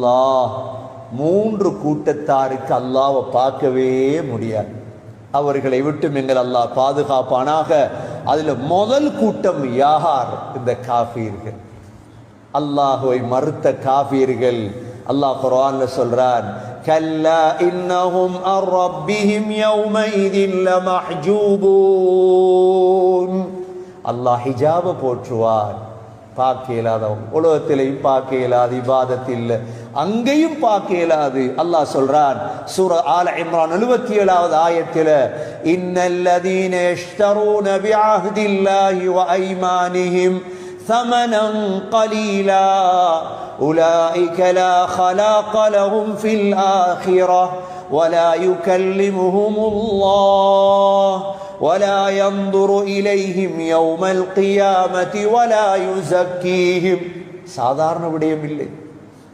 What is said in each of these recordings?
அல்லாஹ் மூன்று கூட்டத்தாருக்கு அல்லாவை பார்க்கவே முடியாது. அவர்களை விட்டு எங்கள் அல்லாஹ் பாதுகாப்பானாக. அதில் முதல் கூட்டம் யார்? இந்த காஃபீர்கள். அல்லாஹுவை மறுத்த காஃபீர்கள். அல்லாஹ் குர்ஆன்ல சொல்றான் கல்லா இன்னஹும் அர்ரப்பிஹிம் யௌமைதின் லமஹ்ஜூபூன். அல்லாஹ் ஹிஜாப போற்றுவார் பார்க்க இயலாதவங்க உலகத்திலையும் பார்க்க இயலாது. இபாதத்தில் அங்கேயும் பார்க்க இயலாது அல்லாஹ் சொல்றான் சூர ஆல இம்ரான் எழுபத்தி ஏழாவது ஆயத்தில் இன்னல்லதீன யஷ்தரூன பிஅஹ்தில்லாஹி வ ஐமானிஹிம் ثمنا قليلا أولئك لا خلاق لهم في الآخرة ولا يكلمهم الله ولا ينظر إليهم يوم القيامة ولا يزكيهم சாதாரண விடயம் இல்லை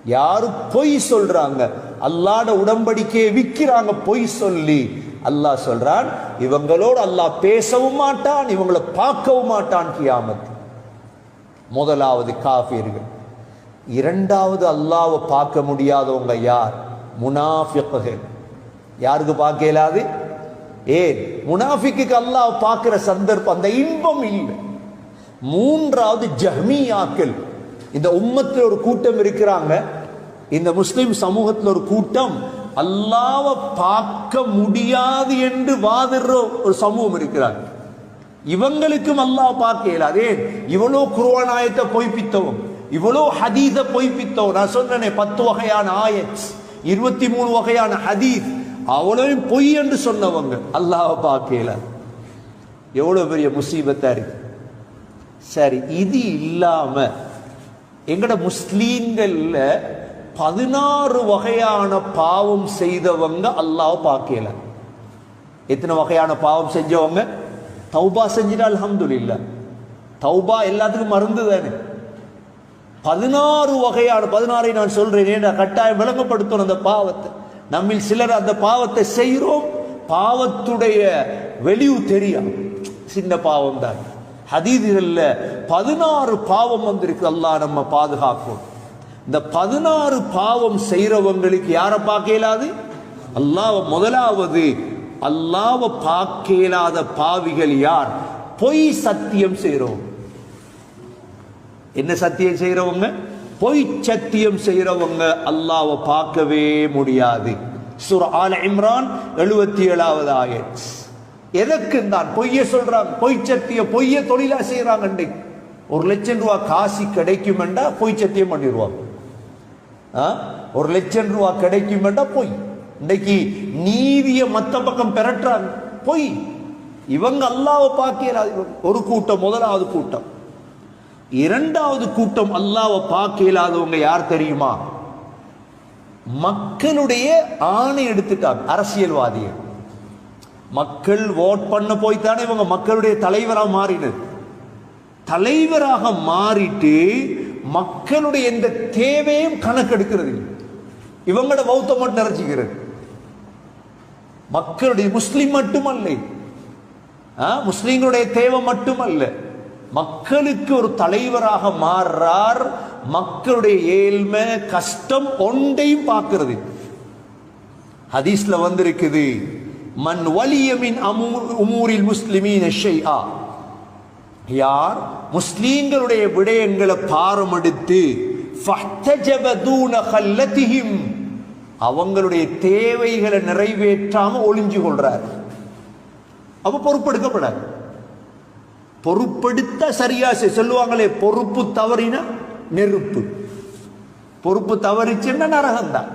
யாரு பொய் சொல்றாங்க? அல்லாட உடம்படிக்கையை விற்கிறாங்க பொய் சொல்லி. அல்லாஹ் சொல்றான் இவங்களோடு அல்லாஹ் பேசவும் மாட்டான் இவங்களை பார்க்கவும் மாட்டான் கியாமத்து முதலாவது காஃபியர்கள் இரண்டாவது அல்லாவை பார்க்க முடியாதவங்க யார்? முனாஃபிக்குகள். யாருக்கு பார்க்க இயலாது ஏன்? முனாஃபிக்கு அல்லாஹ் பார்க்கிற சந்தர்ப்பம் அந்த இன்பம் இல்லை. மூன்றாவது ஜஹ்மியாக்கள். இந்த உம்மத்தில் ஒரு கூட்டம் இருக்கிறாங்க. இந்த முஸ்லிம் சமூகத்தில் ஒரு கூட்டம். அல்லாவை பார்க்க முடியாது என்று வாதிடுற ஒரு சமூகம் இருக்கிறாங்க. இவங்களுக்கும் அல்லாஹ் பார்க்க இயலாது. இவ்வளோ இவ்வளோ குருவானாயத்தை பொய்ப்பித்தவும் இவ்வளோ ஹதீத பொய்ப்பித்தவும். நான் சொன்னேனே பத்து வகையான ஆயத் இருபத்தி மூணு வகையான ஹதீத் அவ்வளவையும் பொய் என்று சொன்னவங்க அல்லாஹ் பார்க்க இயலாது. பெரிய முசீபத்தா இருக்கு. சரி இது இல்லாமல் எங்கட முஸ்லீம்கள்ல பதினாறு வகையான பாவம் செய்தவங்க அல்லாஹ் பார்க்கல எத்தனை வகையான பாவம் செஞ்சவங்க? தௌபா செஞ்சிட்டா அல்ஹம்துலில்லா. தௌபா எல்லாத்துக்கும் மருந்து தானே. பதினாறு வகையான பதினாறை நான் சொல்றேன் கட்டாயம் விளங்கப்படுத்தணும் அந்த பாவத்தை. நம்மில் சிலர் அந்த பாவத்தை செய்கிறோம் பாவத்துடைய வெளிவு தெரியும். சின்ன பாவம் தான் ஹதீதுகளில் பதினாறு பாவம் வந்திருக்கு. அல்லாஹ் நம்ம பாதுகாக்கும். இந்த பதினாறு பாவம் செய்கிறவங்களுக்கு யாரை பார்க்க இயலாது? அல்லாஹ் முதலாவது அல்லாவை பார்க்க இயலாத பாவிகள் யார்? பொய் சத்தியம் செய்கிறோம் என்ன சத்தியம் செய்கிறவங்க பொய் சத்தியம் செய்கிறவங்க அல்லாவை பார்க்கவே முடியாது. சுர் ஆல இம்ரான் எழுபத்தி ஏழாவது ஆயத். எதற்கு தான் பொய்ய சொல்றாங்க? பொய் சத்திய பொய்ய தொழிலா செய்யறாங்க ஒரு லட்சம் ரூபா காசு கிடைக்கும் என்றா பொய் சத்தியம் பண்ணிடுவாங்க. ஆ? ஒரு லட்சம் ரூபா கிடைக்கும் என்றா பொய். இன்னைக்கு நீதிய மத்த பக்கம் பெறட்டுறாங்க பொய். இவங்க அல்லாவை பார்க்கிறாங்க ஒரு கூட்டம் முதலாவது கூட்டம். இரண்டாவது கூட்டம் அல்லாவை பார்க்க இல்லாதவங்க யார் தெரியுமா? மக்களுடைய ஆணை எடுத்துட்டாங்க அரசியல்வாதிகள். மக்கள் ஓட் பண்ண போய்த்தானே இவங்க மக்களுடைய தலைவராக மாறினர். தலைவராக மாறிட்டு மக்களுடைய எந்த தேவையும் கணக்கெடுக்கிறது இவங்களோட பௌத்தம் மட்டும் நிறைச்சிக்கிறது மக்களுடைய முஸ்லீம் மட்டுமல்ல. முஸ்லீம்களுடைய தேவை மட்டுமல்ல. மக்களுக்கு ஒரு தலைவராக மாறுறார். மக்களுடைய ஏழ்மை கஷ்டம் ஒன்றையும் பார்க்கிறது. ஹதீஸ்ல வந்திருக்குது. மன் வலியமின் மின் உமூரில் முஸ்லிமீன ஷெய்ஆ யார் முஸ்லீம்களுடைய விடயங்களை பாரமெடுத்து அவங்களுடைய தேவைகளை நிறைவேற்றாம ஒளிஞ்சு கொள்றார் அவ பொறுப்பெடுக்கப்படாது பொறுப்படுத்த சரியா செய்- சொல்லுவாங்களே பொறுப்பு தவறினா நெருப்பு பொறுப்பு தவறிச்சுன்னா நரகம்தான்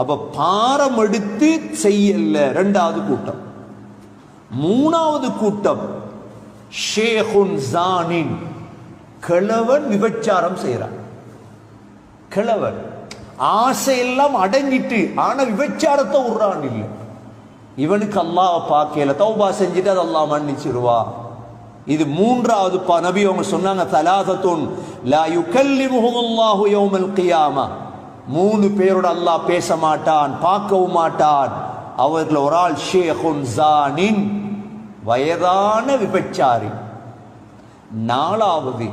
அப்ப பாரம் எடுத்து செய்யல ரெண்டாவது கூட்டம். மூணாவது கூட்டம் ஷேகுன் ஜானின் கிழவன் விபச்சாரம் செய்யறான் கிழவன் ஆசையெல்லாம் அடங்கிட்டு ஆனா விபச்சாரத்தை விடுறான் இல்லை. இவனுக்கு அல்லாஹ் பார்க்கல தௌபா செஞ்சுட்டு அது அல்லா மன்னிச்சிருவா. இது மூன்றாவது பா நபி அவங்க சொன்னாங்க தலாதத்துன் லா யுகல்லிமுஹுமுல்லாஹு யௌமல் கியாமா. மூணு பேரோட அல்லாஹ் பேச மாட்டான் பார்க்கவும் மாட்டான். அவர்கள் ஒரு ஆள் ஷேகுன் ஜானின் வயதான விபச்சாரி. நாலாவது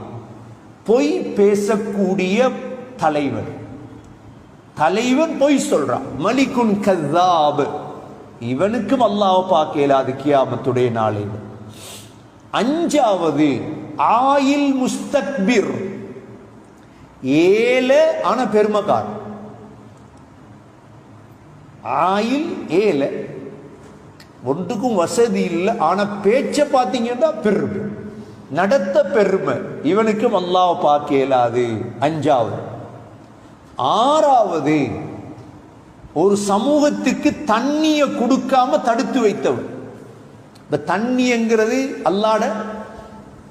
பொய் பேசக்கூடிய தலைவர். தலைவன் பொய் சொல்றான். மலிக்குன் கதாப் இவனுக்கும் அல்லாஹ் பார்க்க இயலாது கியாமத்துடைய நாளில் அஞ்சாவது ஆயில் முஸ்தக்பிர். ஏழு ஆன பெருமக்காரன் ஆயில் ஏல ஒன்றுக்கும் வசதி இல்லை ஆனால் பேச்சை பார்த்தீங்கன்னா பெருமை. நடத்த பெருமை. இவனுக்கும் அல்லாவை பார்க்க இயலாது அஞ்சாவது. ஆறாவது ஒரு சமூகத்துக்கு தண்ணியை கொடுக்காம தடுத்து வைத்தவன். இந்த தண்ணிங்கிறது அல்லாட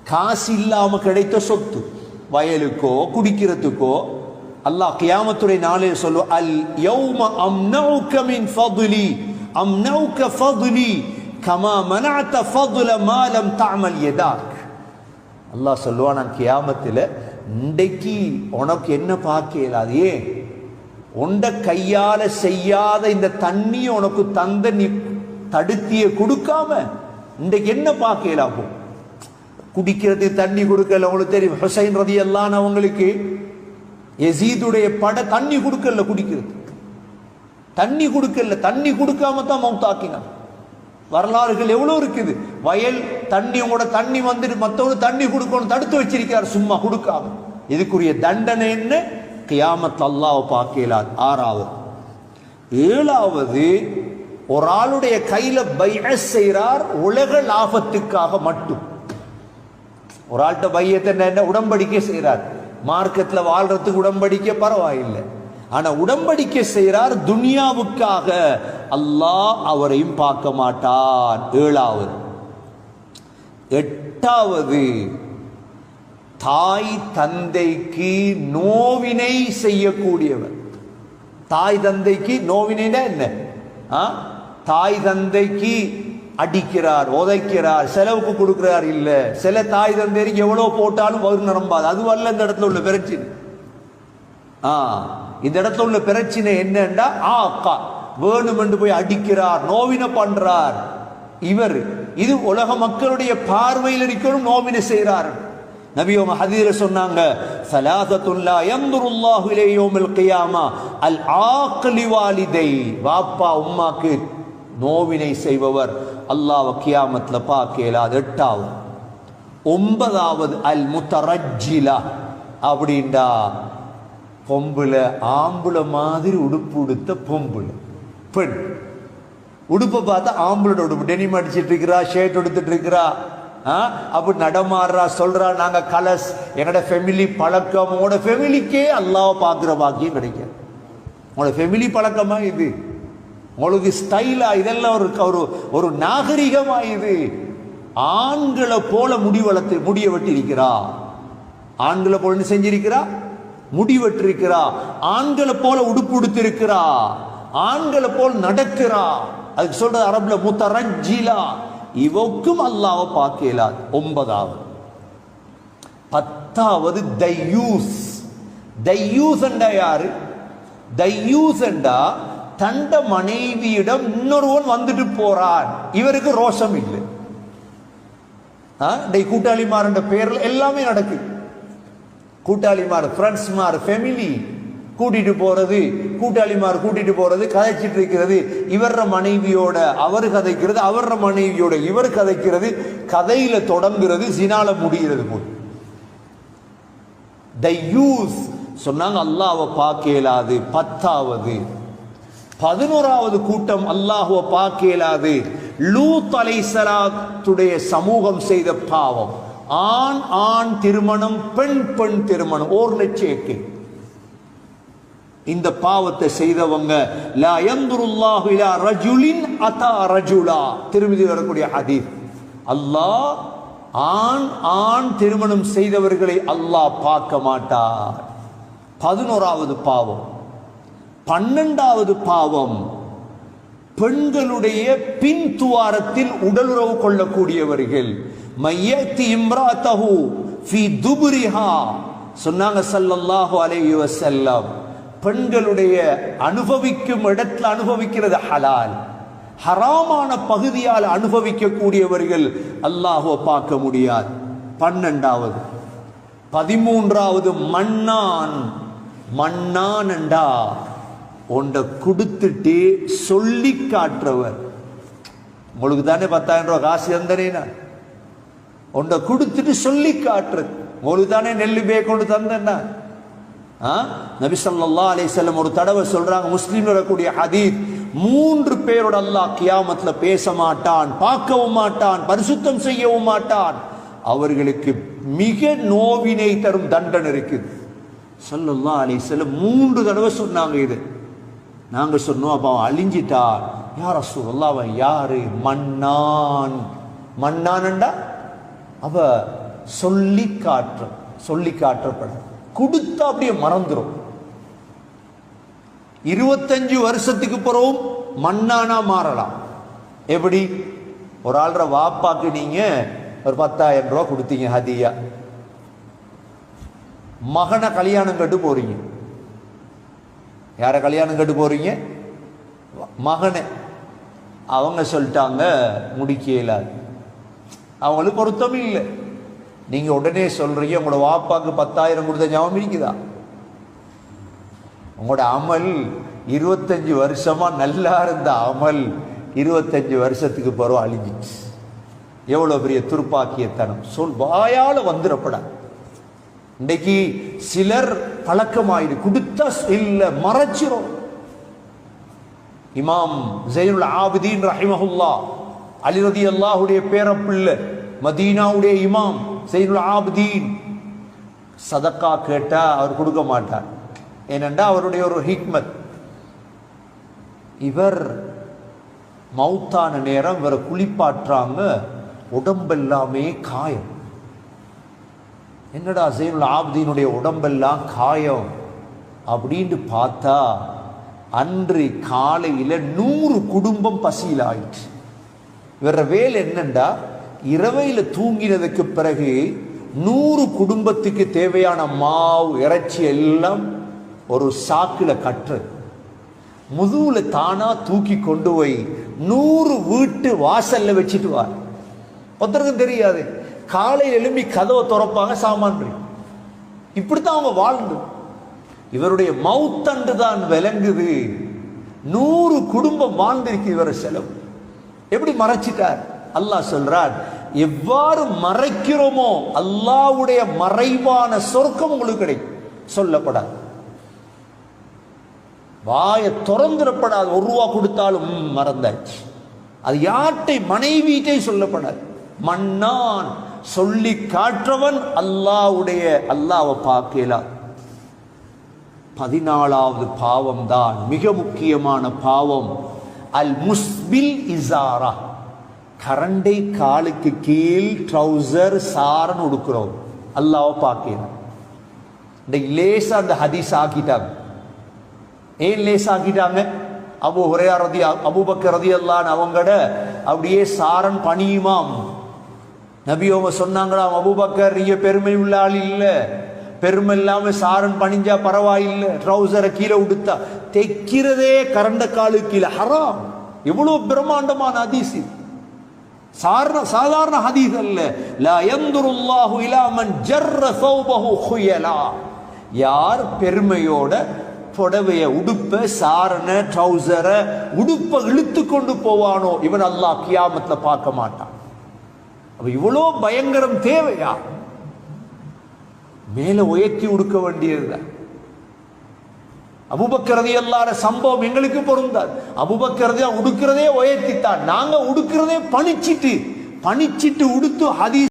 காசு இல்லாமல் கிடைத்த சொத்து. வயலுக்கோ குடிக்கிறதுக்கோ அல்லாஹ் கியாமத்துடைய நாளில் சொல்லு அல் யௌம அம்னௌக மின் ஃபதுலி அம்னௌக ஃபதுலி கமா மனஅத ஃபதுல மா லம் தஅமல் யதாக். அல்லாஹ் சொல்லுவான் நான் கியாமத்தில் இன்றைக்கு உனக்கு என்ன பார்க்க இயலாது ஏன்? உண்ட கையால செய்யாத இந்த தண்ணி உனக்கு தந்த நீ தடுத்திய கொடுக்காம இன்றைக்கு என்ன பார்க்க இயலாமோ குடிக்கிறதுக்கு தண்ணி கொடுக்கல உங்களுக்கு தெரியும். ஹுசைன் ரதி எல்லாம் அவங்களுக்கு எசீதுடைய பட தண்ணி கொடுக்கல குடிக்கிறது. தண்ணி கொடுக்கல தண்ணி கொடுக்காம தான் மவுத்தாக்கினான் வரலாறுகள் எவ்வளவு இருக்குது? வயல் தண்ணி உங்களோட தண்ணி வந்துட்டு மற்றவங்க தண்ணி கொடுக்கணும் தடுத்து வச்சிருக்கார் சும்மா கொடுக்காம. இதுக்குரிய தண்டனை என்ன? கியாமத் அல்லாவை பார்க்கலாது ஆறாவது. ஏழாவது ஒரு ஆளுடைய கையில பைய செய்கிறார் உலக லாபத்துக்காக மட்டும். ஒரு ஆள்கிட்ட பையத்தை என்ன உடம்படிக்கை செய்கிறார் மார்க்கத்தில் வாழ்றதுக்கு உடம்படிக்கை பரவாயில்லை. ஆனால் உடம்படிக்கை செய்கிறார் துனியாவுக்காக. அல்லாஹ் அவரையும் பார்க்க மாட்டான். ஏழாவது. எட்டாவது. தாய் தந்தைக்கு நோவினை செய்யக்கூடியவர் தாய் தந்தைக்கு நோவினைனா என்ன? ஆ? தாய் தந்தைக்கு அடிக்கிறார் உதைக்கிறார் செலவுக்கு கொடுக்கிறார் இல்ல. சில தாய் தந்தைக்கு எவ்வளவு போட்டாலும் வரும் நிரம்பாது. அது வரல இந்த இடத்துல உள்ள பிரச்சனை. ஆ இந்த இடத்துல உள்ள பிரச்சனை என்னன்னா ஆ அக்கா வேணுமென்று போய் அடிக்கிறார் நோவின பண்றார். இவர் இது உலக மக்களுடைய பார்வையில் இருக்கணும் நோவினை செய்கிறார். நபியோம் ஹதீர சொன்னாங்க சலாசத்துல்லா யந்துருல்லாஹு இலைஹி கியாமா. அல் ஆக்லி வாலிதை. வாப்பா உம்மாக்கு நோவினை செய்பவர் அல்லாஹ் கியாமத்தில் பார்க்கல அது எட்டாவது. ஒன்பதாவது அல் முத்தரஜிலா அப்படின்டா பொம்புல ஆம்புல மாதிரி உடுப்பு உடுத்த பொம்புல. பெண். உடுப்பை பார்த்தா ஆம்பளோட உடுப்பு. டெனிம் அடிச்சிட்டு இருக்கிறா ஷர்ட் எடுத்துட்டு இருக்கிறா ஆ, அப்படி நடமாடுறா சொல்றா நாங்க கலஸ். என்னோட ஃபெமிலி பழக்கம். உங்களோட ஃபெமிலிக்கே அல்லாவை பார்க்குற பாக்கியம் கிடைக்கும். உங்களோட ஃபெமிலி பழக்கமா இது? உங்களுக்கு ஸ்டைலா இதெல்லாம் ஒரு ஒரு ஒரு நாகரிகமா இது. ஆண்களை போல முடி வளர்த்து முடிய வெட்டிருக்கிறா ஆண்களை போல செஞ்சிருக்கிறா? முடி வெட்டிருக்கிறா. ஆண்களை போல உடுப்பு உடுத்திருக்கிறா. ஆண்களை போல் நடக்கிறா. அதுக்கு சொல்றது அரபுல முத்தரஞ்சிலா. இவக்கும் அல்லாவை பார்க்கலா ஒன்பதாவது. பத்தாவது தையூஸ். தையூஸ் என்றா யாரு? தையூஸ் என்றா தண்ட மனைவியிடம் இன்னொருவன் வந்துட்டு போறான். இவருக்கு ரோஷம் இல்லை. ஆ, டேய் கூட்டாளிமார் பேர்ல எல்லாமே நடக்குது கூட்டாளிமார் ஃப்ரெண்ட்ஸ்மார் ஃபேமிலி கூட்டிட்டு போறது கூட்டாளிமார் கூட்டிட்டு போறது கதைச்சிட்டு இருக்கிறது. இவர மனைவியோட அவர் கதைக்கிறது அவர மனைவியோட இவர் கதைக்கிறது கதையில தொடங்குறது சினால முடிகிறது போல். த யூஸ் சொன்னாங்க அல்லாவை பார்க்க இயலாது. பத்தாவது. பதினோராவது கூட்டம் அல்லாஹுவ பார்க்க இயலாது லூத் அலைசலாத்துடைய சமூகம் செய்த பாவம். ஆண் ஆண் திருமணம் பெண் பெண் திருமணம். ஓர் லட்சேக்கு. இந்த பாவத்தை செய்தவங்க லா யந்துருல்லாஹு இலா ரஜுலின் அதா ரஜுலா. திருமதி வரக்கூடிய ஹதீஸ். அல்லாஹ் ஆண் ஆண் திருமணம் செய்தவர்களை அல்லாஹ் பார்க்க மாட்டார். பதினோராவது பாவம். பன்னெண்டாவது பாவம் பெண்களுடைய பின் துவாரத்தில் உடலுறவு கொள்ளக்கூடியவர்கள். மையத்தி இம்ராத்தஹு ஃபி துபுரிஹா சொன்னாங்க சல்லல்லாஹு அலைஹி வஸல்லம். பெண்களுடைய அனுபவிக்கும் இடத்துல அனுபவிக்கிறது ஹலால். ஹராமான பகுதியால் அனுபவிக்கக்கூடியவர்கள் அல்லாஹோ பார்க்க முடியாது. பன்னெண்டாவது. பதிமூன்றாவது மண்ணான் மண்ணான் என்றா. உன்னை கொடுத்துட்டு சொல்லி காட்டுறவர். உங்களுக்கு தானே பத்தாயிரம் ரூபா காசு தந்தனேனா? உன்னை கொடுத்துட்டு சொல்லி காட்டுறது உங்களுக்கு தானே நெல் பே கொண்டு தந்தேன்னா? ஆ? நபி ஸல்லல்லாஹு அலைஹி ஒரு தடவை சொல்றாங்க முஸ்லீம் வரக்கூடிய ஹதீத் மூன்று பேரோட அல்லாஹ் கியாமத்துல பேச மாட்டான் பார்க்கவும் மாட்டான் பரிசுத்தம் செய்யவும் மாட்டான். அவர்களுக்கு மிக நோவினை தரும் தண்டனை இருக்குது. ஸல்லல்லாஹு அலே வஸல்லம் மூன்று தடவை சொன்னாங்க இது. நாங்க சொன்னோம் அப்போ அவன் அழிஞ்சிட்டான் யார் ரசூலுல்லாஹ் அவன் யாரு? மன்னான். மன்னான்டா அவ சொல்லி காற்று சொல்லி காற்றப்பட. கொடுத்தா அப்படியே மறந்துரும். இருபத்தஞ்சு வருஷத்துக்கு பிறகும் மண்ணானா மாறலாம். எப்படி? ஒரு ஆள்ற வாப்பாக்கு நீங்க ஒரு பத்தாயிரம் ரூபாய் கொடுத்தீங்க ஹதியா. மகனை கல்யாணம் கட்டு போறீங்க. யாரை கல்யாணம் கட்டு போகிறீங்க மகனை. அவங்க சொல்லிட்டாங்க முடிக்க இயலாது அவங்களுக்கு பொருத்தம் இல்லை. நீங்கள் உடனே சொல்கிறீங்க உங்களோட வாப்பாக்கு பத்தாயிரம் கொடுத்த ஞாபகம் இருக்குதா? உங்களோட அமல் இருபத்தஞ்சி வருஷமாக நல்லா இருந்த அமல் இருபத்தஞ்சு வருஷத்துக்கு பிறகு அழிஞ்சிச்சு. எவ்வளோ பெரிய துருப்பாக்கியத்தனம். சொல் வாயால் வந்துடப்படாது இன்னைக்கு சிலர் பழக்கமாயிரு கொடுத்தா இல்ல மறைச்சிரும். இமாம் ஜெயினுல் ஆபிதீன் ரஹிமஹுல்லா அலிரதி அல்லாஹுடைய பேரப்பிள்ளை மதீனாவுடைய இமாம் ஜெயினுல் ஆபிதீன் சதக்கா கேட்டா அவர் கொடுக்க மாட்டார். ஏனென்றா அவருடைய ஒரு ஹிக்மத். இவர் மௌத்தான நேரம் இவரை குளிப்பாட்டுறாங்க உடம்பெல்லாமே காயம். என்னடா ஜெயினுல் ஆப்தீனுடைய உடம்பெல்லாம் காயம் அப்படின்ட்டு பார்த்தா அன்று காலையில் நூறு குடும்பம் பசியில் ஆயிடுச்சு. வேற வேலை என்னண்டா? இரவையில் தூங்கினதுக்கு பிறகு நூறு குடும்பத்துக்கு தேவையான மாவு இறைச்சி எல்லாம் ஒரு சாக்கில் கற்று முதுவில் தானாக தூக்கி கொண்டு போய் நூறு வீட்டு வாசலில் வச்சுட்டு வார் ஒருத்தருக்கும் தெரியாது. காலையில் எழும்பி கதவை திறப்பாங்க சாமான்றி இப்படித்தான் அவங்க வாழ்ந்து. இவருடைய மவுத்தண்டு தான் விளங்குது. நூறு குடும்பம் வாழ்ந்திருக்கு இவர் செலவு. எப்படி மறைச்சிட்டார்? அல்லாஹ் சொல்றார் எவ்வாறு மறைக்கிறோமோ அல்லாவுடைய மறைவான சொர்க்கம் உங்களுக்கு கிடைக்கும். சொல்லப்படாது. வாயை திறந்துடப்படாது. ஒரு ரூபா கொடுத்தாலும் மறந்தாச்சு. அது யார்கிட்ட மனைவியிட்டே சொல்லப்படாது. மன்னான் சொல்லி காற்றவன் அல்லாவுடைய அல்லாவை பார்க்கலாம் பதினாலாவது பாவம் தான் மிக முக்கியமான பாவம். அல் முஸ்பில் இசாரா. கரண்டை காலுக்கு கீழ் ட்ரௌசர் சாரன் உடுக்கிறோம். அல்லாவை பார்க்கலாம் இன்னைக்கு லேசா அந்த ஹதீஸ் ஆக்கிட்டாங்க. ஏன் லேஸ் ஆக்கிட்டாங்க? அபு ஹுரையா ரதி அபுபக்கர் ரதி அல்லான்னு அவங்கட அப்படியே சாரன் பணியுமாம். நபி அவங்க சொன்னாங்களாம் அபூபக்கர் நீங்க பெருமை உள்ள ஆள் இல்லை. பெருமை இல்லாம சாரன் பணிஞ்சா பரவாயில்லை. ட்ரௌசரை கீழே உடுத்தா. தைக்கிறதே கரண்ட காலு கீழே. ஹராம். எவ்வளவு பிரம்மாண்டமான அதிசி சாரண சாதாரண ஹதீஸ் அல்ல. லா யந்துருல்லாஹு இலா மன் ஜர்ர சௌபஹு ஹுயலா. யார் பெருமையோட புடவைய உடுப்ப சாரண ட்ரௌசரை உடுப்ப இழுத்து கொண்டு போவானோ இவன் அல்லாஹ் கியாமத்தில் பார்க்க மாட்டான். அப்ப இவ்வளோ பயங்கரம் தேவையா? மேல உயர்த்தி உடுக்க வேண்டியதுதான். அபுபக்கரதி எல்லார சம்பவம் எங்களுக்கு பொருந்தாது. அபுபக்கரதியா உடுக்கிறதே உயர்த்தித்தான். நாங்க உடுக்கிறதே பணிச்சிட்டு பணிச்சிட்டு உடுத்து ஹதீஸ்